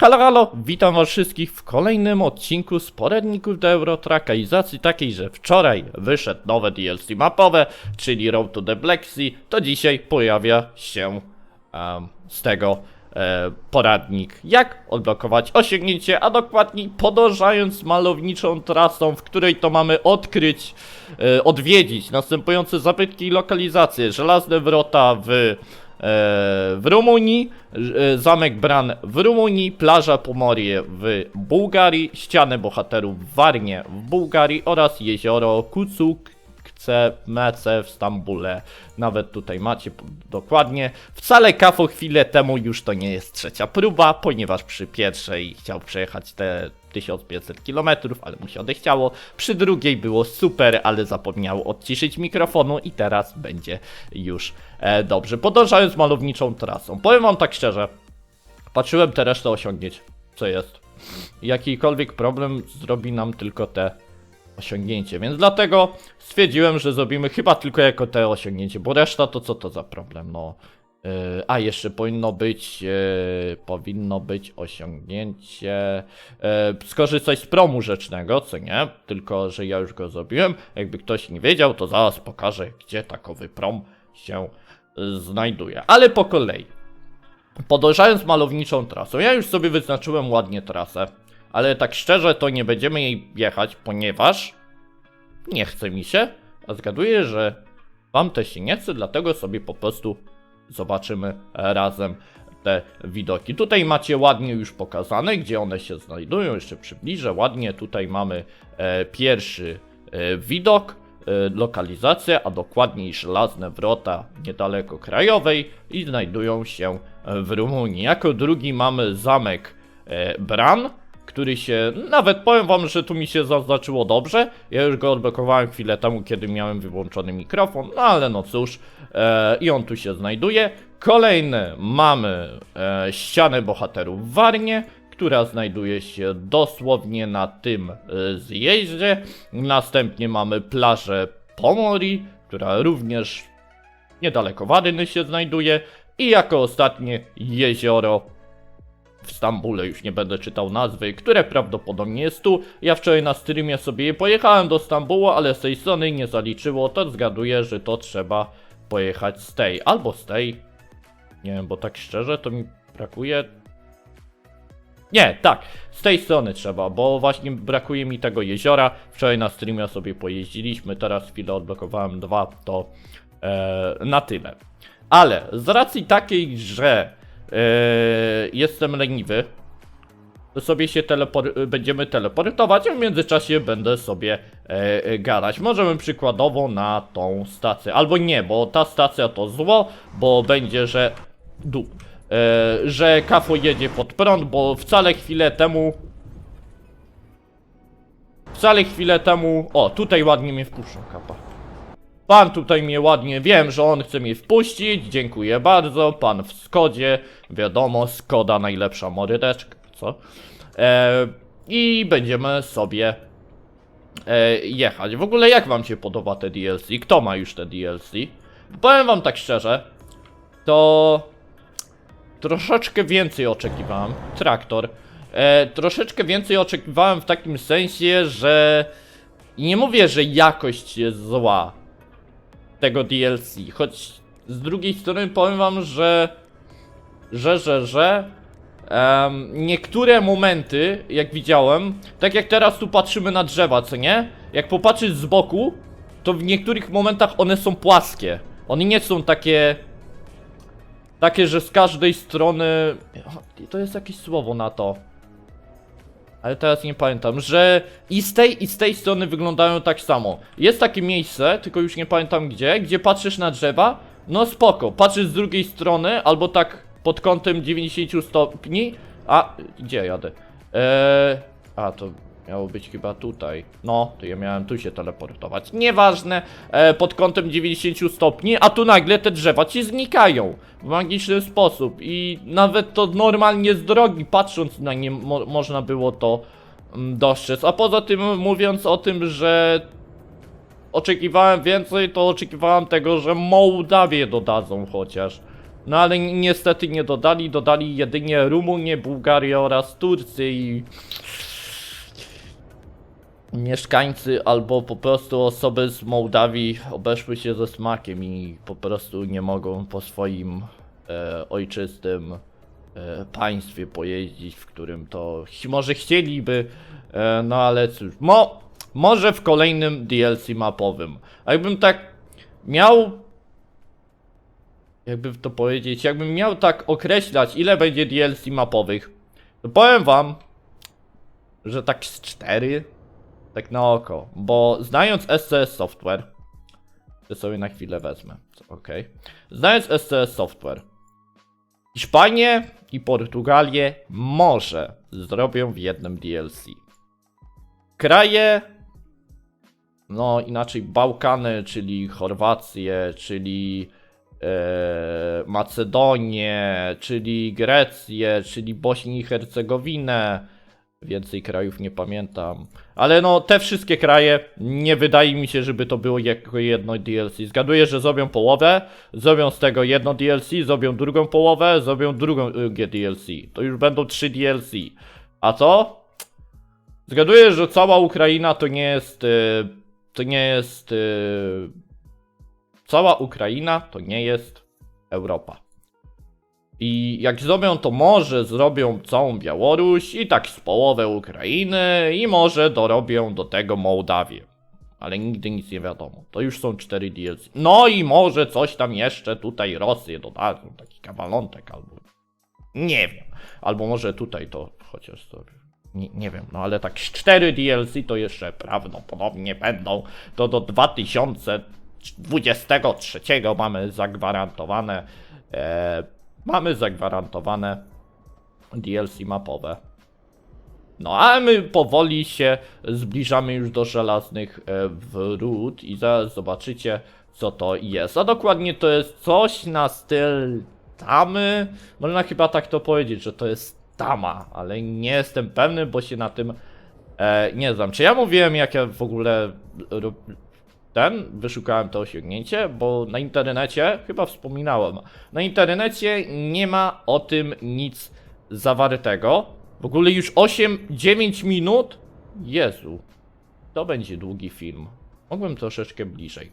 Halo, halo, witam was wszystkich w kolejnym odcinku z poradników do racji takiej, że wczoraj wyszedł nowe DLC mapowe, czyli Road to the Black Sea, to dzisiaj pojawia się em, z tego e, poradnik, jak odblokować osiągnięcie, a dokładniej podążając malowniczą trasą, w której to mamy odkryć, e, odwiedzić następujące zabytki i lokalizacje, żelazne wrota w w Rumunii, e, zamek Bran w Rumunii, plaża Pomorie w Bułgarii, ściany bohaterów w Warnie w Bułgarii oraz jezioro Kucuk Mece w Stambule. Nawet tutaj macie dokładnie. Wcale kafo chwilę temu już to nie jest trzecia próba, ponieważ przy pierwszej chciał przejechać te 1500 km, ale mu się odechciało. Przy drugiej było super, ale zapomniał odciszyć mikrofonu i teraz będzie już e, dobrze. Podążając malowniczą trasą. Powiem wam tak szczerze, patrzyłem te resztę osiągnięć. Co jest? Jakikolwiek problem zrobi nam tylko te osiągnięcie, więc dlatego stwierdziłem, że zrobimy chyba tylko jako te osiągnięcie, bo reszta to co to za problem, no. Yy, a jeszcze powinno być, yy, powinno być osiągnięcie, yy, skorzystać z promu rzecznego, co nie, tylko że ja już go zrobiłem, jakby ktoś nie wiedział, to zaraz pokażę, gdzie takowy prom się znajduje, ale po kolei. Podążając malowniczą trasą, ja już sobie wyznaczyłem ładnie trasę, ale tak szczerze to nie będziemy jej jechać, ponieważ nie chce mi się, a zgaduję, że wam też się nie chce, dlatego sobie po prostu zobaczymy razem te widoki. Tutaj macie ładnie już pokazane, gdzie one się znajdują, jeszcze przybliżę ładnie. Tutaj mamy e, pierwszy e, widok, e, lokalizację, a dokładniej żelazne wrota niedaleko krajowej i znajdują się w Rumunii. Jako drugi mamy zamek e, Bran, który się, nawet powiem wam, że tu mi się zaznaczyło dobrze. Ja już go odblokowałem chwilę temu, kiedy miałem wyłączony mikrofon, no ale no cóż, e, i on tu się znajduje. Kolejny mamy e, ścianę bohaterów w Warnie, która znajduje się dosłownie na tym e, zjeździe. Następnie mamy plażę Pomori, która również niedaleko Waryny się znajduje. I jako ostatnie jezioro w Stambule, już nie będę czytał nazwy, które prawdopodobnie jest tu. Ja wczoraj na streamie sobie pojechałem do Stambułu, ale z tej strony nie zaliczyło, to zgaduję, że to trzeba pojechać z tej, albo z tej. Nie wiem, bo tak szczerze to mi brakuje. Nie, tak, z tej strony trzeba, bo właśnie brakuje mi tego jeziora. Wczoraj na streamie sobie pojeździliśmy, teraz chwilę odblokowałem dwa, to e, na tyle. Ale z racji takiej, że jestem leniwy, to sobie się telepor- będziemy teleportować, a w międzyczasie będę sobie e, e, gadać. Możemy przykładowo na tą stację, albo nie, bo ta stacja to zło, bo będzie, że dup, e, że kafo jedzie pod prąd, bo wcale chwilę temu wcale chwilę temu, o tutaj ładnie mnie wpuszczą kapa. Pan tutaj mnie ładnie, wiem, że on chce mnie wpuścić, dziękuję bardzo, pan w Skodzie, wiadomo, Skoda najlepsza morydeczka, co? E, I będziemy sobie e, jechać. W ogóle jak wam się podoba te DLC? Kto ma już te DLC? Powiem wam tak szczerze, to troszeczkę więcej oczekiwałem. Traktor. E, troszeczkę więcej oczekiwałem w takim sensie, że nie mówię, że jakość jest zła tego DLC, choć z drugiej strony powiem wam, że że, że, że em, niektóre momenty, jak widziałem, tak jak teraz tu patrzymy na drzewa, co nie? Jak popatrzysz z boku, to w niektórych momentach one są płaskie. One nie są takie takie, że z każdej strony. To jest jakieś słowo na to. Ale teraz nie pamiętam, że i z tej i z tej strony wyglądają tak samo. Jest takie miejsce, tylko już nie pamiętam gdzie, gdzie patrzysz na drzewa, no spoko, patrzysz z drugiej strony, albo tak pod kątem 90 stopni, a gdzie jadę? Eee, a to miało być chyba tutaj. No, to ja miałem tu się teleportować. Nieważne, e, pod kątem 90 stopni, a tu nagle te drzewa ci znikają w magiczny sposób i nawet to normalnie z drogi, patrząc na nie, mo można było to mm, dostrzec. A poza tym, mówiąc o tym, że oczekiwałem więcej, to oczekiwałem tego, że Mołdawię dodadzą chociaż. No ale ni- niestety nie dodali, dodali jedynie Rumunię, Bułgarię oraz Turcję i mieszkańcy albo po prostu osoby z Mołdawii obeszły się ze smakiem i po prostu nie mogą po swoim e, ojczystym e, państwie pojeździć, w którym to może chcieliby, e, no ale cóż, mo, może w kolejnym DLC mapowym. A jakbym tak miał jakby to powiedzieć, jakbym miał tak określać, ile będzie DLC mapowych, to powiem wam, że tak z 4, tak na oko, bo znając SCS Software, to sobie na chwilę wezmę, ok, znając SCS Software, Hiszpanię i Portugalię może zrobią w jednym DLC. Kraje, no inaczej Bałkany, czyli Chorwację, czyli e, Macedonię, czyli Grecję, czyli Bośnię i Hercegowinę. Więcej krajów nie pamiętam. Ale no, te wszystkie kraje nie wydaje mi się, żeby to było jako jedno DLC. Zgaduję, że zrobią połowę, zrobią z tego jedno DLC, zrobią drugą połowę, zrobią drugą drugie DLC. To już będą trzy DLC. A co? Zgaduję, że cała Ukraina to nie jest. y, to nie jest. y, cała Ukraina to nie jest Europa. I jak zrobią, to może zrobią całą Białoruś i tak z połowę Ukrainy i może dorobią do tego Mołdawię. Ale nigdy nic nie wiadomo. To już są cztery DLC. No i może coś tam jeszcze tutaj Rosję dodadzą, taki kawalątek albo... Nie wiem. Albo może tutaj to chociaż to... Nie, nie wiem, no ale tak z cztery DLC to jeszcze prawdopodobnie będą. To do 2023 mamy zagwarantowane... E, mamy zagwarantowane DLC mapowe. No a my powoli się zbliżamy już do żelaznych e, wrót i zaraz zobaczycie co to jest. A dokładnie to jest coś na styl tamy. Można chyba tak to powiedzieć, że to jest tama, ale nie jestem pewny, bo się na tym e, nie znam. Czy ja mówiłem jak ja w ogóle ten, wyszukałem to osiągnięcie, bo na internecie, chyba wspominałem, na internecie nie ma o tym nic zawartego. W ogóle już 8-9 minut? Jezu, to będzie długi film. Mogłem troszeczkę bliżej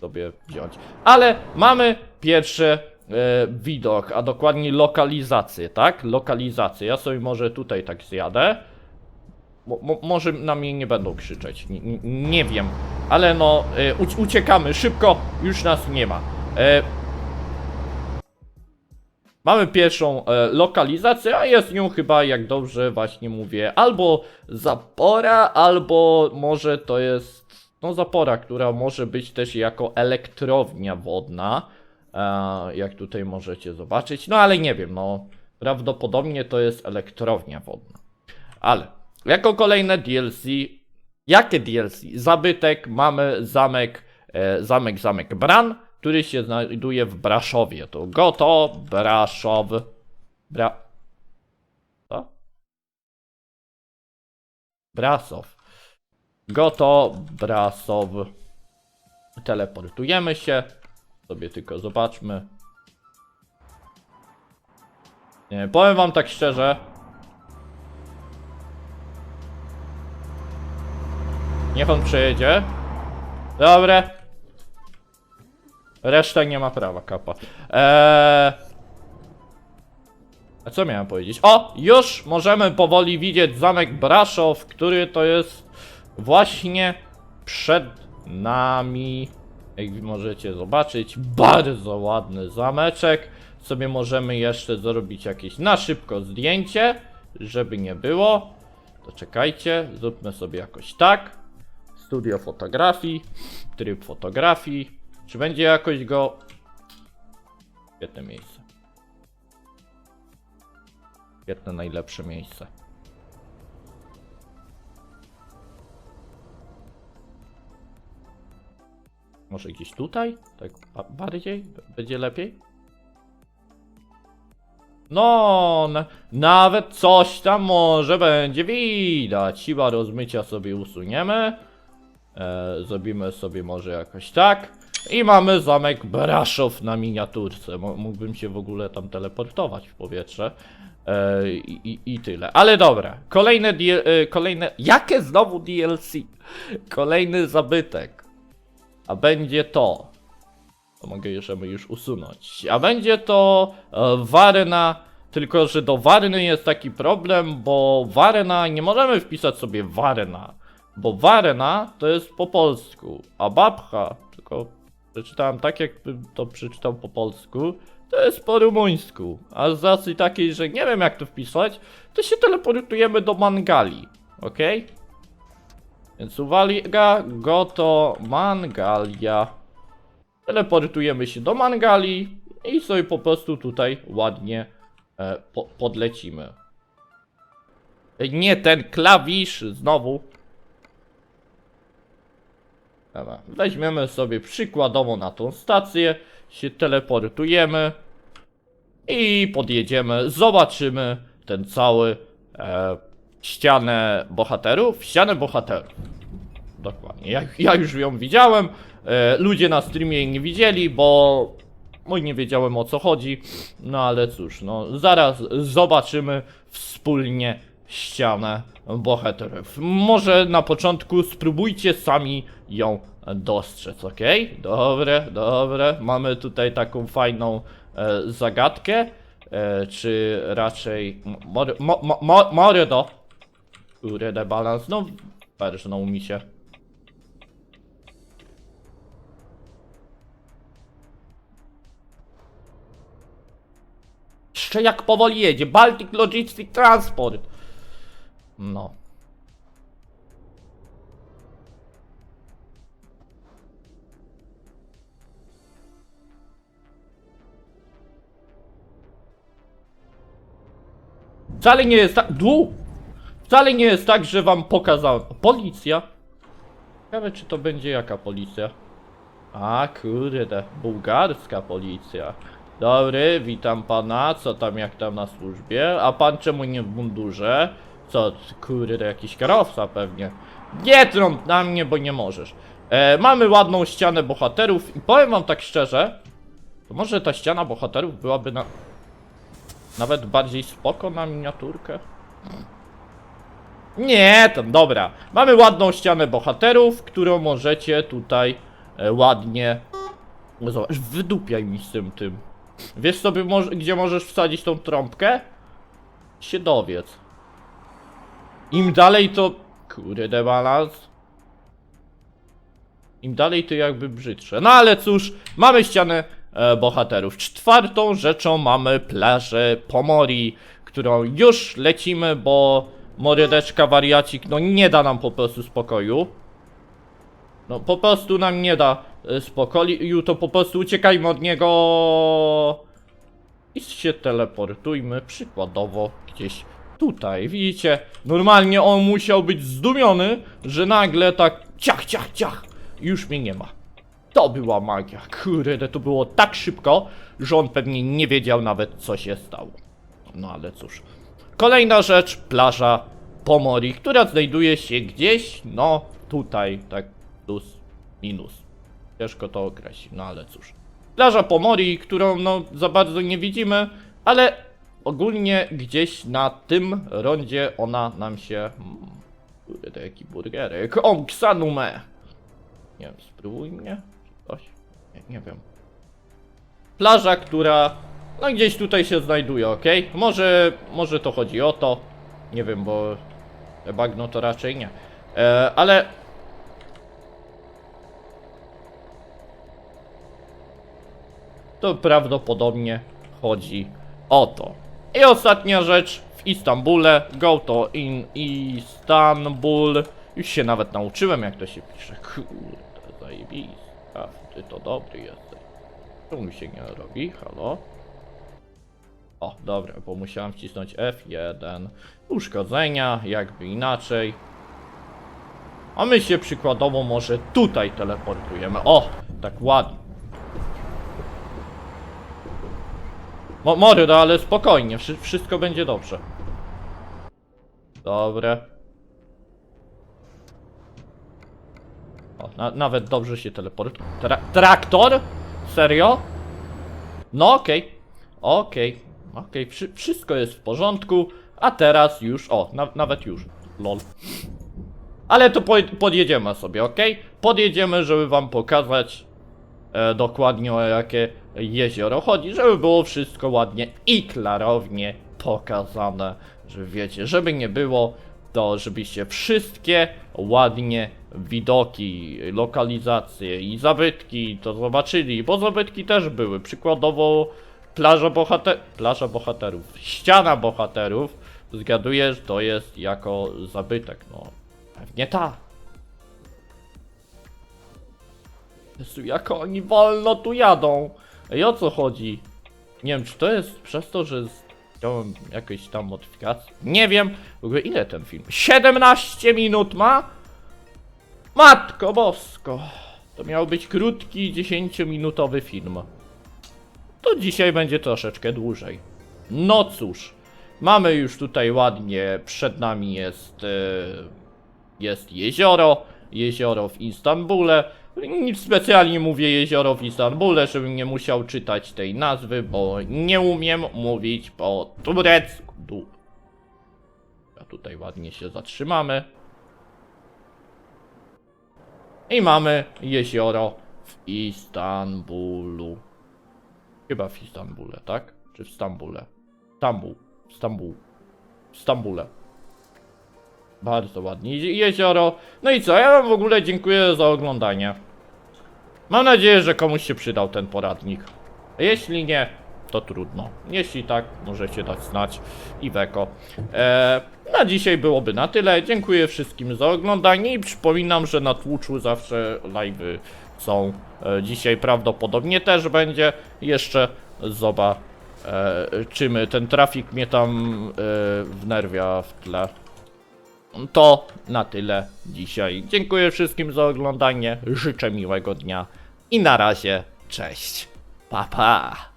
sobie wziąć. Ale mamy pierwszy e, widok, a dokładnie lokalizację, tak? Lokalizację. Ja sobie może tutaj tak zjadę. Mo, mo, może na mnie nie będą krzyczeć, nie, nie, wiem, ale no e, uci- uciekamy szybko, już nas nie ma. E, mamy pierwszą e, lokalizację, a jest nią chyba, jak dobrze właśnie mówię, albo zapora, albo może to jest no zapora, która może być też jako elektrownia wodna, e, jak tutaj możecie zobaczyć, no ale nie wiem, no prawdopodobnie to jest elektrownia wodna. Ale jako kolejne DLC, jakie DLC? Zabytek mamy zamek, e, zamek, zamek Bran, który się znajduje w Braszowie. To Goto, Braszow, Bra... Co? Brasow. Goto, Brasow. Teleportujemy się. Sobie tylko zobaczmy. Nie, powiem wam tak szczerze. Niech on przejedzie. Dobre. Reszta nie ma prawa, kapa. Eee... A co miałem powiedzieć? O! Już możemy powoli widzieć zamek Braszow, który to jest właśnie przed nami. Jak możecie zobaczyć, bardzo ładny zameczek. Sobie możemy jeszcze zrobić jakieś na szybko zdjęcie, żeby nie było. To czekajcie, zróbmy sobie jakoś tak. Studio fotografii, tryb fotografii. Czy będzie jakoś go... Świetne miejsce. Świetne, najlepsze miejsce. Może gdzieś tutaj? Tak ba- bardziej? Będzie lepiej? No, na, nawet coś tam może będzie widać. Siła rozmycia sobie usuniemy. E, zrobimy sobie może jakoś tak. I mamy zamek Braszow na miniaturce. Mógłbym się w ogóle tam teleportować w powietrze. E, i, i, tyle. Ale dobra. Kolejne, e, kolejne. Jakie znowu DLC? Kolejny zabytek. A będzie to. To mogę możemy już usunąć. A będzie to e, Warna. Tylko, że do Warny jest taki problem, bo Warna nie możemy wpisać sobie Warna. Bo Warna to jest po polsku, a Babcha, tylko przeczytałem tak, jakbym to przeczytał po polsku, to jest po rumuńsku. A z racji takiej, że nie wiem jak to wpisać, to się teleportujemy do Mangali, ok? Więc uwaga, goto Mangalia. Teleportujemy się do Mangali i sobie po prostu tutaj ładnie e, po, podlecimy. Nie ten klawisz, znowu. Dobra, weźmiemy sobie przykładowo na tą stację, się teleportujemy i podjedziemy, zobaczymy ten cały e, ścianę bohaterów, ścianę bohaterów. Dokładnie, ja, ja już ją widziałem, e, ludzie na streamie jej nie widzieli, bo bo nie wiedziałem o co chodzi, no ale cóż, no zaraz zobaczymy wspólnie ścianę bohaterów. Może na początku spróbujcie sami ją dostrzec, ok? Dobre, dobre. Mamy tutaj taką fajną e, zagadkę, e, czy raczej mor, mo, mo, mo, Mordo. Kurde, balans, no perżnął mi się. Jeszcze jak powoli jedzie. Baltic Logistic Transport. No. Wcale nie jest tak. Du! Wcale nie jest tak, że wam pokazałem. Policja. Ciekawe, czy to będzie jaka policja. A kurde, bułgarska policja. Dobry, witam pana, co tam jak tam na służbie? A pan czemu nie w mundurze? Co, kurde, jakiś kierowca pewnie. Nie trąb na mnie, bo nie możesz. E, mamy ładną ścianę bohaterów i powiem wam tak szczerze, to może ta ściana bohaterów byłaby na... Nawet bardziej spoko na miniaturkę? Nie, tam dobra. Mamy ładną ścianę bohaterów, którą możecie tutaj e, ładnie. No Zobacz, wydupiaj mi z tym tym. Wiesz sobie, gdzie możesz wsadzić tą trąbkę? Się dowiedz. Im dalej to. Kurde, balans. Im dalej to jakby brzydsze. No ale cóż, mamy ścianę e, bohaterów. Czwartą rzeczą mamy plażę Pomori, którą już lecimy, bo Morydeczka wariacik no nie da nam po prostu spokoju. No po prostu nam nie da e, spokoju, to po prostu uciekajmy od niego i się teleportujmy przykładowo gdzieś tutaj. Widzicie, normalnie on musiał być zdumiony, że nagle tak ciach, ciach, ciach, już mnie nie ma. To była magia, kurde, to było tak szybko, że on pewnie nie wiedział nawet co się stało. No ale cóż. Kolejna rzecz, plaża Pomori, która znajduje się gdzieś, no tutaj, tak plus, minus. Ciężko to określić, no ale cóż. Plaża Pomori, którą no za bardzo nie widzimy, ale ogólnie gdzieś na tym rondzie ona nam się... Kurde, jaki burgerek. O, Xanume! Nie wiem, spróbuj mnie? Coś? Nie, nie wiem. Plaża, która no gdzieś tutaj się znajduje, ok? Może, może to chodzi o to. Nie wiem, bo bagno to raczej nie. E, ale to prawdopodobnie chodzi o to. I ostatnia rzecz w Istambule. Go to in Istanbul. Już się nawet nauczyłem jak to się pisze. Kurde, zajebista. Ty to dobry jesteś. Czemu się nie robi? Halo? O, dobra, bo musiałem wcisnąć F1. Uszkodzenia, jakby inaczej. A my się przykładowo może tutaj teleportujemy. O, tak ładnie. Mo Moryda, ale spokojnie, wszy wszystko będzie dobrze. Dobre. O, na, nawet dobrze się teleportuje. Tra traktor? Serio? No okej. Okej. Okej, wszy wszystko jest w porządku. A teraz już, o, na nawet już. Lol. Ale to po podjedziemy sobie, ok? Podjedziemy, żeby wam pokazać e, dokładnie o jakie jezioro chodzi, żeby było wszystko ładnie i klarownie pokazane, że wiecie, żeby nie było, to żebyście wszystkie ładnie widoki, lokalizacje i zabytki to zobaczyli, bo zabytki też były, przykładowo plaża, bohater plaża bohaterów, ściana bohaterów, zgaduję, że to jest jako zabytek, no pewnie ta. Jezu, jak oni wolno tu jadą. Ej, o co chodzi? Nie wiem, czy to jest przez to, że chciałem jakieś tam modyfikacje. Nie wiem. W ogóle ile ten film? 17 minut ma? Matko bosko. To miał być krótki, 10-minutowy film. To dzisiaj będzie troszeczkę dłużej. No cóż. Mamy już tutaj ładnie, przed nami jest, e, jest jezioro, jezioro w Istanbule. Nic specjalnie mówię jezioro w Istanbule, żebym nie musiał czytać tej nazwy, bo nie umiem mówić po turecku. A tutaj ładnie się zatrzymamy. I mamy jezioro w Istanbulu. Chyba w Istanbule, tak? Czy w Stambule? Stambuł. Stambuł. W Stambule. Bardzo ładnie je- jezioro. No i co? Ja wam w ogóle dziękuję za oglądanie. Mam nadzieję, że komuś się przydał ten poradnik. Jeśli nie, to trudno. Jeśli tak, możecie dać znać i weko. Eee, na dzisiaj byłoby na tyle. Dziękuję wszystkim za oglądanie i przypominam, że na Twitchu zawsze live'y są. E, dzisiaj prawdopodobnie też będzie. Jeszcze zoba. E, ten trafik mnie tam e, wnerwia w tle. To na tyle dzisiaj. Dziękuję wszystkim za oglądanie. Życzę miłego dnia i na razie. Cześć. Pa pa.